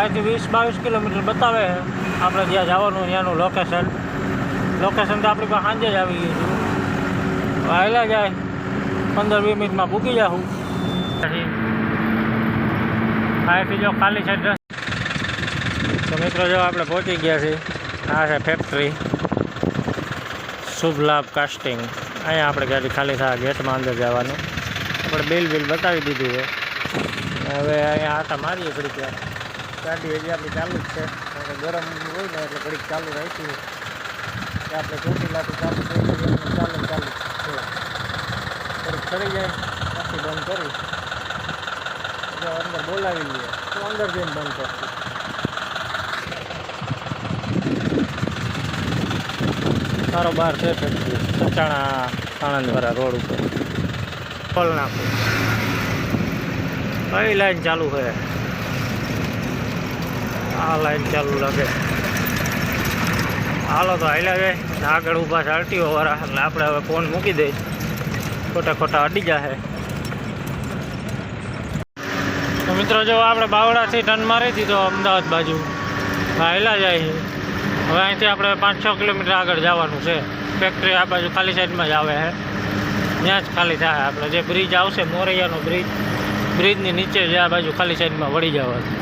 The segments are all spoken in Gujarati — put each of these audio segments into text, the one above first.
અહીંથી વીસ, બાવીસ કિલોમીટર બતાવે આપણે જ્યાં જવાનું, ત્યાંનું લોકેશન લોકેશન તો આપણી પાસે સાંજે જ આવી ગયું છે. વહેલા જાય. પંદર, વીસ મિનિટમાં પૂકી જાઉં અહીંથી જો ખાલી છે તો મિત્રો જો આપણે પહોંચી ગયા છીએ. આ છે ફેક્ટરી શુભ લાભ કાસ્ટિંગ અહીંયા આપણે ગાડી ખાલી થાય ગેટમાં અંદર જવાનું. આપણે બિલ બિલ બતાવી દીધું છે. હવે અહીંયા આટા મારીએ ઘડીક વાર. ગાડી હજી આપણી ચાલુ જ છે. કારણ કે ગરમ હોય ને એટલે ઘડીક ચાલુ રાખી કે આપણે ચોટીલાથી ચાલુ થઈ ચાલુ ચાલુ છે. થોડીક ચડી જાય પછી બંધ કરી. જો અંદર બોલાવી લઈએ. તો અંદર જઈને બંધ કરશું. કારોબાર છે ફેક્ટરી સચાણા આણંદવાળા રોડ ઉપર? ફળ નાખું કઈ લાઈન ચાલુ છે? આ લાઈન ચાલુ લાગે હાલો તો હાલ્યા જાય. આગળ ઊભા છે આરટીઓ વાળા. એટલે આપણે હવે ફોન મૂકી દઈ ખોટા ખોટા અડી જશે તો મિત્રો જો આપણે બાવળાથી ટર્ન મારી દીધો અમદાવાદ બાજુ હાલ્યા જાય હવે અહીંથી આપણે પાંચ છ કિલોમીટર આગળ જવાનું છે. ફેક્ટરી આ બાજુ ખાલી સાઈડમાં જ આવે છે. ત્યાં જ ખાલી થાય. આપણે જે બ્રિજ આવશે મોરૈયાનો બ્રિજ બ્રિજની નીચે જે આ બાજુ ખાલી સાઈડમાં વળી જવાનું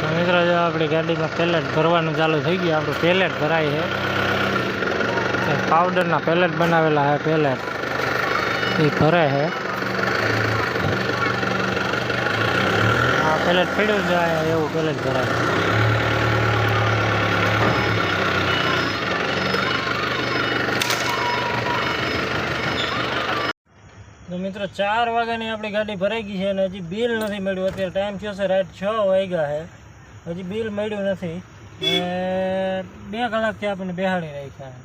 તો મિત્રો જો આપણી ગાડીમાં પેલેટ ભરવાનું ચાલુ થઈ ગયું. આપણું પેલેટ ભરાય છે. પાવડરના પેલેટ બનાવેલા છે, પેલેટ. એ ભરે છે. હા પેલેટ પડ્યું જાય એવું પેલેટ ભરાય તો મિત્રો, ચાર વાગ્યાની આપણી ગાડી ભરાઈ ગઈ છે અને હજી બિલ નથી મળ્યું. અત્યારે ટાઈમ થયો છે રાત છ વાગ્યા છે. હજી બિલ મળ્યું નથી. બે કલાકથી આપણને બેહાડી રાખ્યા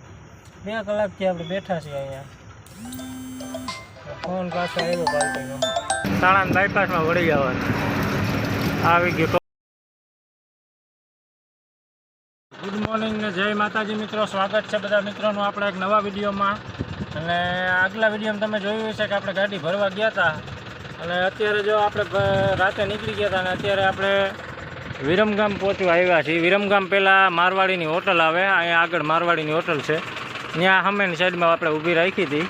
બે કલાકથી આપણે બેઠા છીએ અહીંયા. ફોન પાછો આવ્યો પાર્ટીનો સાણંદ બાયપાસમાં વળી જવાનું. આવી ગયું. ગુડ મોર્નિંગ ને જય માતાજી મિત્રો. સ્વાગત છે બધા મિત્રોનું આપણે એક નવા વિડીયોમાં. અને આગલા વિડીયોમાં તમે જોયું હશે કે આપણે ગાડી ભરવા ગયા હતા. અને અત્યારે જો આપણે રાતે નીકળી ગયા હતા અને અત્યારે આપણે વિરમગામ પહોંચવા આવ્યા છીએ. વિરમગામ પહેલાં મારવાડીની હોટલ આવે. અહીંયા આગળ મારવાડીની હોટલ છે. ત્યાં સામેની સાઈડમાં આપણે ઊભી રાખી હતી.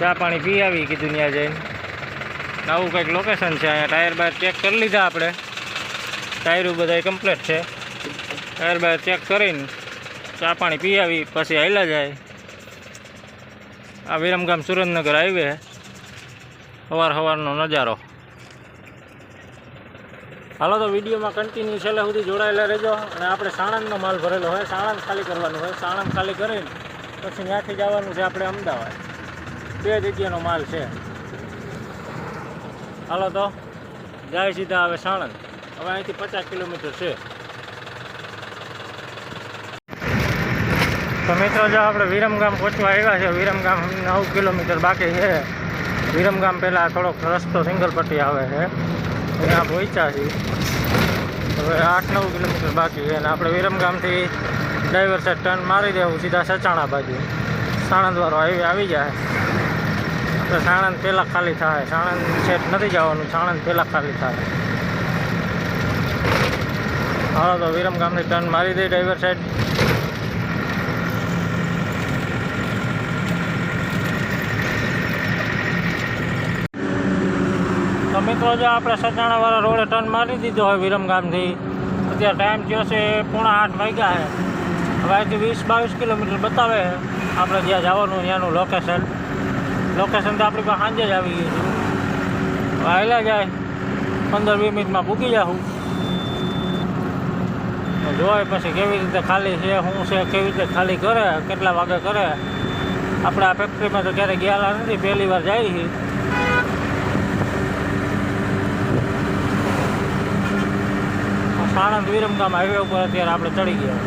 ચા પાણી પી આવી કીધું ત્યાં જઈને. આવું કંઈક લોકેશન છે અહીંયા. ટાયર બાયર ચેક કરી લીધા આપણે. ટાયરો બધા કમ્પ્લીટ છે. ટાયર બાયર ચેક કરીને ચા પાણી પી આવી, પછી હાલ્યા જાય. આ વિરમગામ સુરેન્દ્રનગર હાઈવે સવાર સવારનો નજારો. હાલો તો વિડીયોમાં કન્ટિન્યુ છેલ્લે સુધી જોડાયેલા રહેજો અને આપણે સાણંદનો માલ ભરેલો હોય, સાણંદ ખાલી કરવાનું હોય, સાણંદ ખાલી કરીને પછી ત્યાંથી જવાનું છે આપણે અમદાવાદ. બે જગ્યાનો માલ છે. હાલો તો, જાય સીધા હવે સાણંદ. હવે અહીંથી પચાસ કિલોમીટર છે. તો મિત્રો, જો આપણે વિરમગામ પહોંચવા આવ્યા છે, વિરમગામ નવ કિલોમીટર બાકી છે. વિરમગામ પહેલાં થોડોક રસ્તો સિંગલ પટ્ટી આવે છે. ત્યાં પહોંચ્યા છીએ હવે આઠ નવ કિલોમીટર બાકી છે અને આપણે વિરમગામથી ડ્રાઈવર સાહેબ ટર્ન મારી દેવું, સીધા સચાણા બાજુ. સાણંદવાળો હાઈવે આવી જાય. તો સાણંદ પહેલાં ખાલી થાય. સાણંદ સેટ નથી જવાનું, સાણંદ પહેલાં ખાલી થાય. હાલો તો વિરમગામથી ટર્ન મારી દે ડ્રાઈવર સાઈડ મિત્રો, જો આપણે સચાણાવાળા રોડે ટર્ન મારી દીધો હોય વિરમગામથી અત્યારે ટાઈમ થયો છે પોણા આઠ વાગ્યા છે હવે અહીંથી વીસ બાવીસ કિલોમીટર બતાવે આપણે જ્યાં જવાનું, ત્યાંનું લોકેશન લોકેશન તો આપણી પાસે સાંજે જ આવી ગયું છે. હવે જાય. પંદર વીસ મિનિટમાં પૂકી જાઉં જોવાય પછી કેવી રીતે ખાલી છે, શું છે, કેવી રીતે ખાલી કરે, કેટલા વાગે કરે. આપણે આ ફેક્ટરીમાં તો ક્યારેય ગયેલા નથી, પહેલી વાર જાય છે. સાણંદ વિરમગામ હાઈવે ઉપર અત્યારે આપણે ચડી ગયા.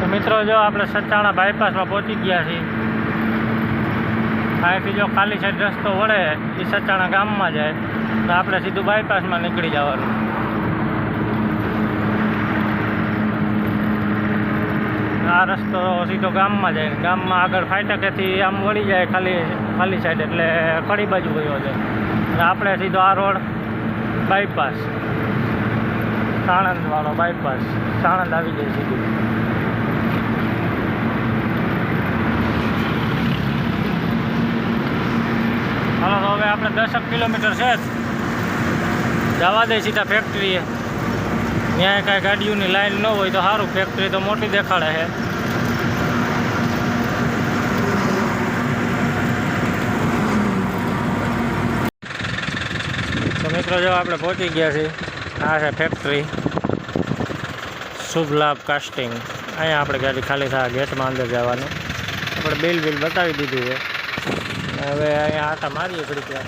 તો મિત્રો, જો આપણે સચાણા બાયપાસમાં પહોંચી ગયા છીએ. અહીંથી જો ખાલી સાઈડ રસ્તો વળે, એ સચાણા ગામમાં જાય, તો આપણે સીધું બાયપાસમાં નીકળી જવાનું. આ રસ્તો સીધો ગામમાં જાય ગામમાં આગળ ફાટકેથી આમ વળી જાય ખાલી ખાલી સાઈડ એટલે કડી બાજુ ગયો છે. આપણે સીધો આ રોડ બાયપાસ સાણંદવાળો બાયપાસ સાણંદ આવી જાય સીધું. હાલો, તો હવે આપણે દસક કિલોમીટર છે જવા દે સીધા ફેક્ટરીએ ત્યાં કાંઈ ગાડીઓની લાઈન ન હોય તો સારું. ફેક્ટરી તો મોટી દેખાડે છે. મિત્રો, જો આપણે પહોંચી ગયા છીએ, આ છે ફેક્ટરી શુભ લાભ કાસ્ટિંગ અહીંયા આપણે ગાડી ખાલી થાય ગેટમાં અંદર જવાનું. આપણે બિલ બિલ બતાવી દીધું છે. અને હવે અહીંયા આટા મારીએ ઘડીક વાર.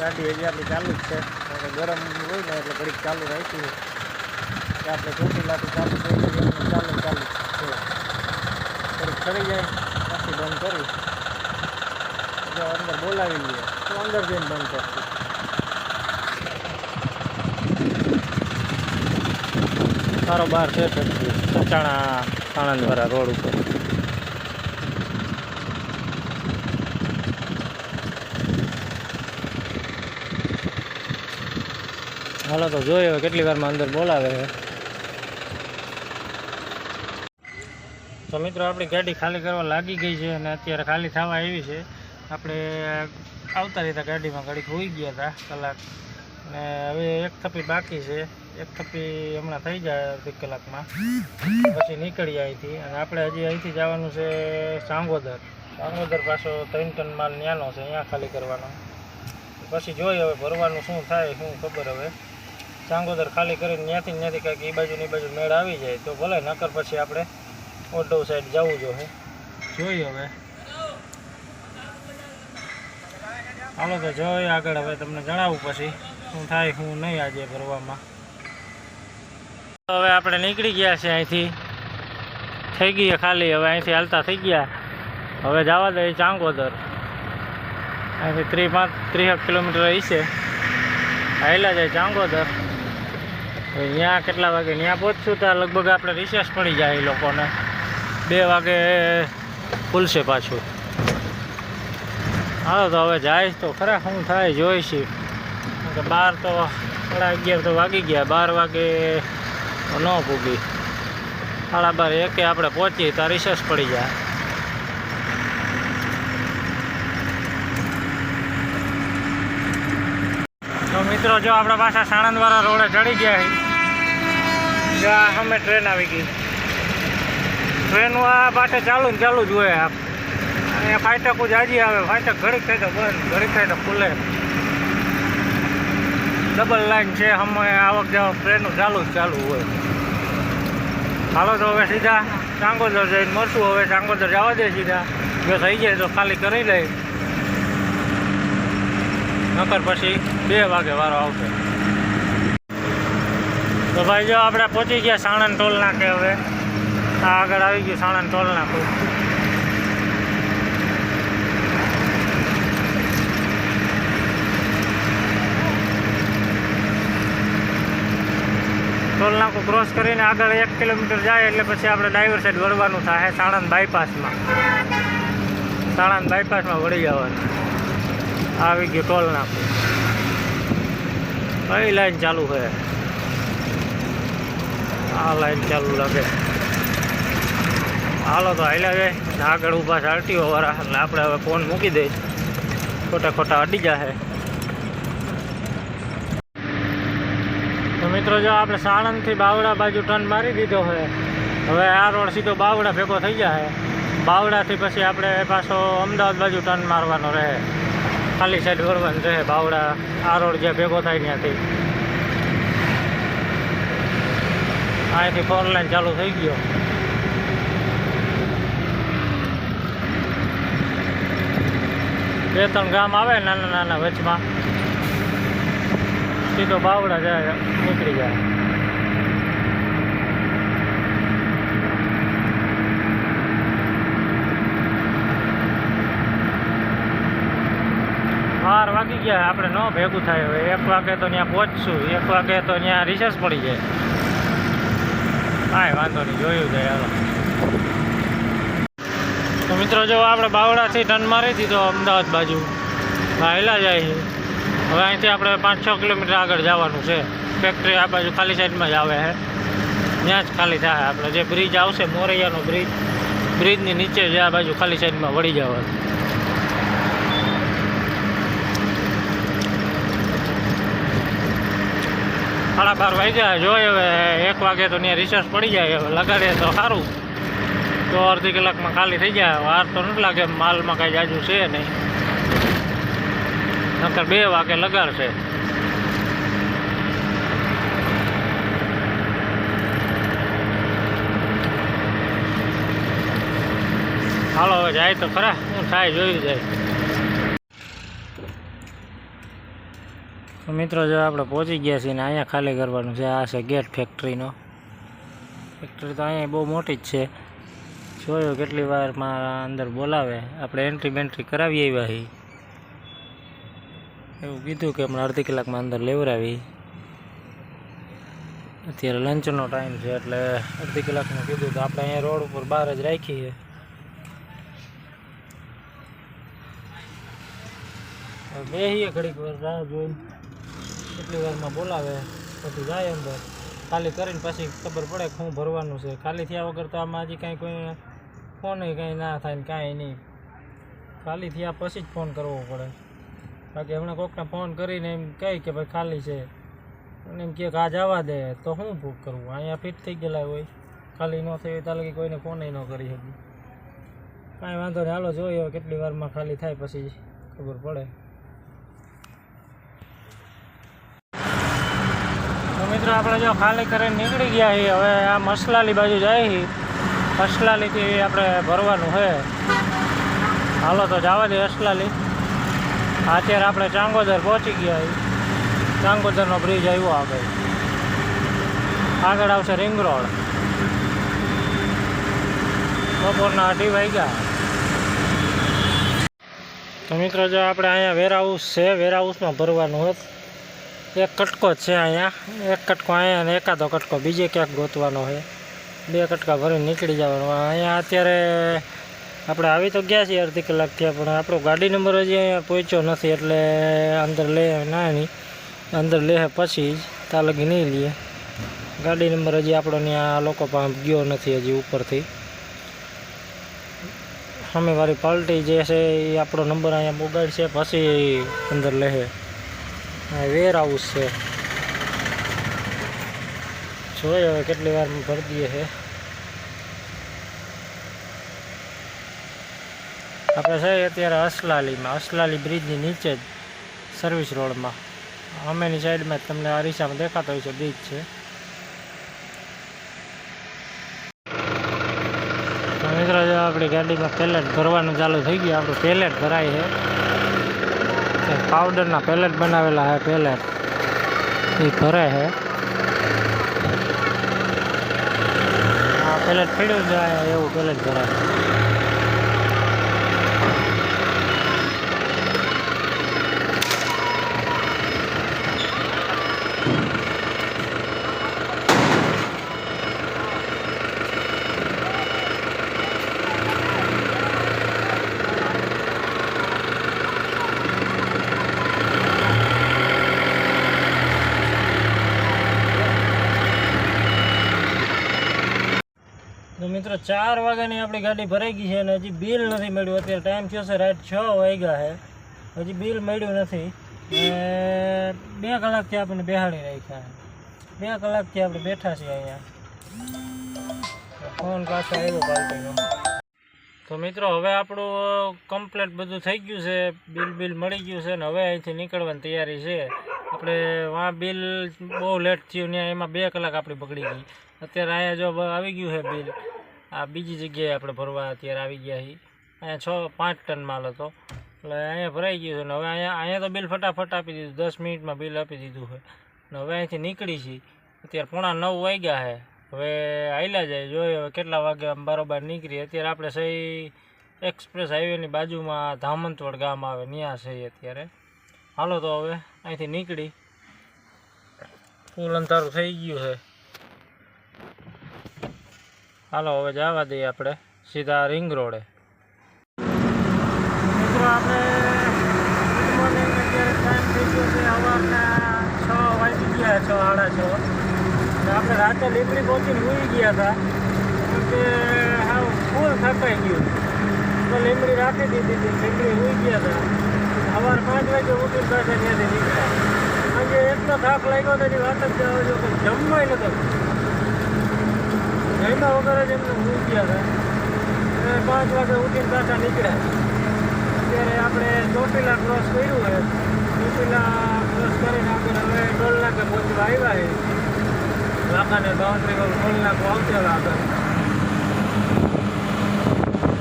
ગાડી હજી આપણી ચાલુ જ છે. કારણ કે ગરમ હોય ને એટલે ઘડીક ચાલુ રાખી કે આપણે ચોટીલાથી ચાલુ થઈ ગઈ એમને ચાલુ ચાલુ છે. ઘડીક ચડી જાય પછી બંધ કરી. જો અંદર બોલાવી લઈએ, તો અંદર જઈને બંધ કરશું. સારો બાર છે ફેક્ટરી સચાણા આણંદવાળા રોડ ઉપર. હાલો તો જોઈએ કેટલી વારમાં અંદર બોલાવે છે. તો મિત્રો, આપણી ગાડી ખાલી કરવા લાગી ગઈ છે અને અત્યારે ખાલી થવા આવી છે. આપણે આવતા રહેતા ગાડીમાં ઘડીક હોઈ ગયા હતા કલાક. અને હવે એક થપી બાકી છે. એક થપ્પી હમણાં થઈ જાય અડધી કલાકમાં. પછી નીકળીએ અહીંથી અને આપણે હજી અહીંથી જવાનું છે સાંગોદર. સાંગોદર પાછો ત્રણ ટન માલ ન્યાનો છે, અહીંયા ખાલી કરવાનો. પછી જોઈએ હવે ભરવાનું શું થાય, શું ખબર હવે. સાંગોદર ખાલી કરીને ત્યાંથી ત્યાંથી કાંઈક એ બાજુ એ બાજુ મેળ આવી જાય. તો ભલે, નકર પછી આપણે ઓટો સાઈડ જવું જોઈએ જોઈએ હવે. હાલો તો જોઈએ આગળ હવે તમને જણાવું પછી શું થાય, શું નહીં આજે ભરવામાં. હવે આપણે નીકળી ગયા છે અહીંથી. થઈ ગઈ ખાલી, હવે અહીંથી હાલતા થઈ ગયા. હવે જવા દઈએ ચાંગોદર. અહીંથી ત્રીસ પાંચ ત્રીસ કિલોમીટર હશે હાલ્યા જાય ચાંગોદર. ત્યાં કેટલા વાગે? ત્યાં પહોંચશું ત્યાં લગભગ આપણે રિસેસ પડી જાય એ લોકોને. બે વાગે ખુલશે પાછું. હાલો તો હવે જાય તો ખરા, શું થાય જોઈશી બાર તો સાડા અગિયાર તો વાગી ગયા. બાર વાગે ન પૂગી સાડા બાર એકે આપણે પહોંચીએ તો રિસેસ પડી જાય. તો મિત્રો, જો આપણે પાછા સાણંદવાળા રોડે ચડી ગયા જો અમે ટ્રેન આવી ગઈ. ટ્રેનો આ પાટે ચાલુ ને ચાલુ જ હોય આપ અહીંયા જ જાજી આવે, ફાટક ઘડીક થાય તો બંધ, ઘડીક થાય તો ખુલે. ડબલ લાઈન છે અમે આવક જવા ટ્રેનો ચાલુ જ ચાલુ હોય. હાલો તો હવે સીધા ચાંગોદર જઈને મળશું. હવે ચાંગોદર જવા દે સીધા. જો થઈ જાય તો ખાલી કરી લઈ નકર પછી બે વાગે વારો આવશે. તો ભાઈ જો આપણે પહોંચી ગયા સાણંદ ટોલ નાકે હવે. આ આગળ આવી ગયું સાણંદ ટોલ નાકું. ટોલ નાકું ક્રોસ કરીને આગળ એક કિલોમીટર જાય એટલે પછી આપણે ડાઈવર સાઈડ વળવાનું થાય. સાણંદ બાયપાસમાં સાણંદ બાયપાસમાં વળી જવાનું. આવી ગયું ટોલ નાકું. કઈ લાઈન ચાલુ છે? આ લાઈન ચાલુ લાગે. હાલો તો હાલ્યા જાય. આગળ ઊભા છે આરટીઓ વાળા. એટલે આપણે હવે ફોન મૂકી દઈશ. ખોટા ખોટા અડી જાય મિત્રો, જો આપણે સાણંદથી બાવડા બાજુ ટર્ન મારી દીધો છે હવે આ રોડ સીધો બાવડા ભેગો થઈ જાય. બાવડાથી પછી આપણે પાછો અમદાવાદ બાજુ ટર્ન મારવાનો રહે. ખાલી સાઈડ વળવાનું રહે બાવડા, આ રોડ જે ભેગો થાય ત્યાંથી. અહીંથી ફોર લાઈન ચાલુ થઈ ગયો. બે ત્રણ ગામ આવે નાના નાના વચમાં. સીધો બાવડા જાય, નીકળી જાય. બાર વાગી ગયા, આપણે ન ભેગું થાય હવે. એક વાગે તો ત્યાં પહોંચશું, એક વાગે તો ત્યાં રિસેસ પડી જાય. કાંઈ વાંધો નહીં, જોયું જાય હાલો. તો મિત્રો, જો આપણે બાવળાથી ટન મારી દીધો, અમદાવાદ બાજુ. હાયલા જાય છે. હવે અહીંથી આપણે પાંચ છ કિલોમીટર આગળ જવાનું છે. ફેક્ટરી આ બાજુ ખાલી સાઈડમાં જ આવે છે. ત્યાં જ ખાલી થાય આપણે. જે બ્રિજ આવશે, મોરૈયાનો બ્રિજ બ્રિજની નીચે જ આ બાજુ ખાલી સાઈડમાં વળી જવાનું. સાડા બાર વાગ્યા જોઈએ હવે, એક વાગે તો ત્યાં રિસર્ચ પડી જાય. હવે લગાડીએ તો સારું. તો અડધી કલાકમાં ખાલી થઈ જાય. વાર તો નથી લાગે. માલમાં કાંઈ જાજુ છે નહીં. નકર બે વાગે લગાડશે. હાલો, હવે જાય તો ખરા. હું થાય જોયું. જાય મિત્રો, જો આપણે પહોંચી ગયા છીએ ને અહીંયા ખાલી કરવાનું છે, આ છે ગેટ ફેક્ટરીનો. ફેક્ટરી તો અહીંયા બહુ મોટી જ છે. જોયો કેટલી વારમાં અંદર બોલાવે. આપણે એન્ટ્રી બેન્ટ્રી કરાવી આવ્યા છીએ. એવું કીધું કે હમણાં અડધી કલાકમાં અંદર લેવડાવી અત્યારે લંચનો ટાઈમ છે એટલે અડધી કલાકનું કીધું તો આપણે અહીંયા રોડ ઉપર બહાર જ રાખીએ. બેસીએ ઘડીક વાર રાહ જોઈ કેટલી વારમાં બોલાવે, પછી જાય અંદર. ખાલી કરીને પછી ખબર પડે કે શું ભરવાનું છે. ખાલી થયા વગર તો આમાં હજી કાંઈ કોઈ ફોન કાંઈ ના થાય ને કાંઈ નહીં. ખાલી થયા પછી જ ફોન કરવો પડે. બાકી હમણાં કોકને ફોન કરીને એમ કહે કે ભાઈ ખાલી છે. અને એમ કહે કે આ જવા દે. તો શું બુક કરવું અહીંયા ફિટ થઈ ગયેલા હોય. ખાલી ન થઈ હોય ત્યાં કોઈને ફોન ન કરી શકું. કાંઈ વાંધો નહીં. હાલો, જોઈએ હવે કેટલી વારમાં ખાલી થાય પછી ખબર પડે. મિત્રો, આપણે જો ખાલી કરીને નીકળી ગયા છીએ. હવે આ મસલાલી બાજુ જાય છીએ. અસલાલીથી આપણે ભરવાનું છે. હાલો, તો જવા દે અસલાલી અત્યારે આપણે ચાંગોદર પહોંચી ગયા ચાંગોદરનો બ્રિજ આવ્યો આગળ આગળ આવશે રિંગ રોડ બપોરના અઢી વાગ્યા. તો મિત્રો, જો આપણે અહીંયા વેરહાઉસ છે વેરહાઉસમાં ભરવાનું હોત એક કટકો છે અહીંયા. એક કટકો અહીંયા અને એકાદો કટકો બીજે ક્યાંક ગોતવાનો છે. બે કટકા ભરીને નીકળી જવાનું. અહીંયા અત્યારે આપણે આવી તો ગયા છીએ અડધી કલાક થયા, પણ આપણો ગાડી નંબર હજી અહીંયા પહોંચ્યો નથી, એટલે અંદર લે, ના નહીં અંદર લે પછી જ તાલગી લગી નહીં લઈએ ગાડી નંબર હજી આપણો ત્યાં લોકો પાસે ગયો નથી હજી ઉપરથી. સામેવાળી પાર્ટી જે છે એ આપણો નંબર અહીંયા બગાડશે પછી અંદર લેહે વેર હાઉસ છે. જોઈએ હવે કેટલી વાર ભરી છે આપણે છે અત્યારે અસલાલીમાં, અસલાલી બ્રિજની નીચે જ સર્વિસ રોડમાં અમેની સાઈડમાં તમને અરીસામાં દેખાતો હોય છે બ્રિજ છે. મિત્રો, જો આપણી ગાડીમાં પેલેટ ભરવાનું ચાલુ થઈ ગયું, આપણું પેલેટ ભરાય છે. પાવડરના પેલેટ બનાવેલા છે પેલેટ એ ભરે છે. આ પેલેટ પીડ્યું જાય એવું પેલેટ ભરાય મિત્રો, ચાર વાગ્યાની આપણી ગાડી ભરાઈ ગઈ છે અને હજી બિલ નથી મળ્યું. અત્યારે ટાઈમ થયો છે રાત છ વાગ્યા છે. હજી બિલ મળ્યું નથી. બે કલાકથી આપણને બેહાડી રાખ્યા બે કલાકથી આપણે બેઠા છીએ અહીંયા. ફોન પાછો આવ્યો પાર્ટીનો તો મિત્રો, હવે આપણું કમ્પ્લેટ બધું થઈ ગયું છે. બિલ બિલ મળી ગયું છે ને હવે અહીંથી નીકળવાની તૈયારી છે. આપણે વાં બિલ બહુ લેટ થયું ત્યાં એમાં બે કલાક આપણી બગડી ગઈ. અત્યારે અહીંયા જો આવી ગયું છે બિલ આ બીજી જગ્યાએ આપણે ભરવા અત્યારે આવી ગયા છીએ. અહીંયા છ, પાંચ ટન માલ હતો. એટલે અહીંયા ભરાઈ ગયું છે. હવે અહીંયા અહીંયા તો બિલ ફટાફટ આપી દીધું. દસ મિનિટમાં બિલ આપી દીધું છે. ને હવે અહીંથી નીકળી છીએ. અત્યારે પોણા નવ વાગ્યા છે. હવે આવેલા જાય. જોઈએ હવે કેટલા વાગે આમ બારોબાર નીકળી અત્યારે આપણે સહી એક્સપ્રેસ હાઈવેની બાજુમાં ધામંતવડ ગામ આવે. ત્યાં છે અત્યારે. હાલો તો હવે અહીંથી નીકળી. ફૂલ અંધારું થઈ ગયું છે. હાલો, હવે જવા દઈએ આપણે સીધા રિંગ રોડે. મિત્રો, આપણે ગુડ મોર્નિંગ, અત્યારે ટાઈમ થઈ ગયો છે, સવારના છ વાગી ગયા, છ સાડા છ. આપણે રાતે લીમડી પહોંચીને ઉઈ ગયા હતા. કે હાવ ફૂલ થકાઈ ગયું. તો લીમડી રાખી દીધી હતી લીમડી ઉઈ ગયા હતા. સવાર પાંચ વાગે ઉઠી પાસે ત્યાંથી નીકળ્યા. આજે એટલો થાક લાગ્યો તો એની વાત જ જવા જો કે જમવાય નતો જમ્યા વગર જ એમને સૂઈ ગયા હતા અને પાંચ વાગે ઉઠીને પાછા નીકળ્યા અત્યારે આપણે ચોટીલા ક્રોસ કર્યું છે. ચોટીલા ક્રોસ કરીને આપણે હવે ટોલ નાકે પહોંચવા આવ્યા છે. લાખાને બાઉન્ડ્રી પર ટોલ નાકું આવતેલા આગળ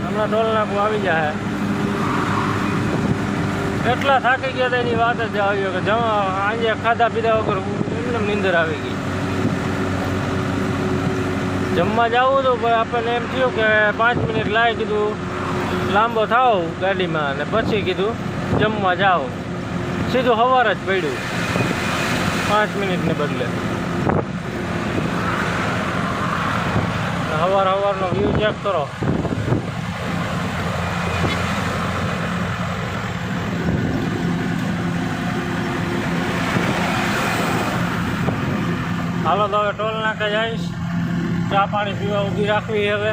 હમણાં ટોલ નાકું આવી જાય એટલા થાકી ગયા હતા એની વાત જ આવી કે જમા આજે ખાધા પીધા વગર એમને નીંદર આવી ગઈ. જમવા જવું હતું, પણ આપણને એમ થયું કે પાંચ મિનિટ લાવી કીધું, લાંબો થાવ ગાડીમાં, અને પછી કીધું, જમવા જાઓ. સીધું સવાર જ પડ્યું. પાંચ મિનિટને બદલે. સવાર સવારનો વ્યૂ ચેક કરો. હાલો તો હવે ટોલ નાકે જઈશ ચા પાણી પીવા ઊભી રાખવી હવે.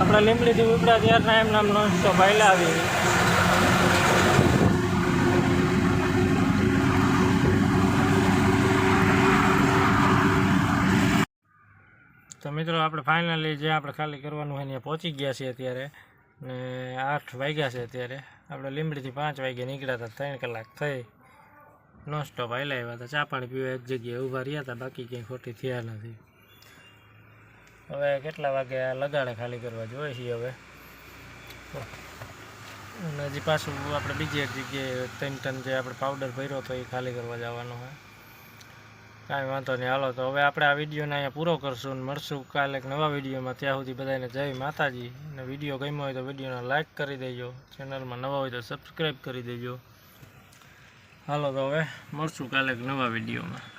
આપણે લીમડીથી ઉપડ્યા ત્યારના એમ નામ નોનસ્ટોપ હાલ્યા આવી. તો મિત્રો, આપણે ફાઇનલી જે આપણે ખાલી કરવાનું હોય ત્યાં પહોંચી ગયા છીએ અત્યારે. ને આઠ વાગ્યા છે અત્યારે. આપણે લીમડીથી પાંચ વાગે નીકળ્યા હતા, ત્રણ કલાક થઈ. નોન સ્ટોપ હાલ્યા આવ્યા હતા. ચા પાણી પીવા એક જગ્યાએ ઊભા રહ્યા હતા, બાકી ક્યાંય ખોટી થયા નથી. હવે કેટલા વાગે આ લગાડે ખાલી કરવા? જોઈએ છીએ હવે. અને હજી પાછું આપણે બીજી એક જગ્યાએ ત્રણ ટન જે આપણે પાવડર ભર્યો હતો એ ખાલી કરવા જવાનો હોય કાંઈ વાંધો નહીં. હાલો, તો હવે આપણે આ વિડીયોને અહીંયા પૂરો કરશું અને મળશું કાલે નવા વિડીયોમાં. ત્યાં સુધી બધાને જય માતાજી. અને વીડિયો ગમ્યો હોય તો વિડીયોને લાઇક કરી દેજો. ચેનલમાં નવા હોય તો સબસ્ક્રાઈબ કરી દેજો. હાલો, તો હવે મળશું કાલે એક નવા વિડીયોમાં.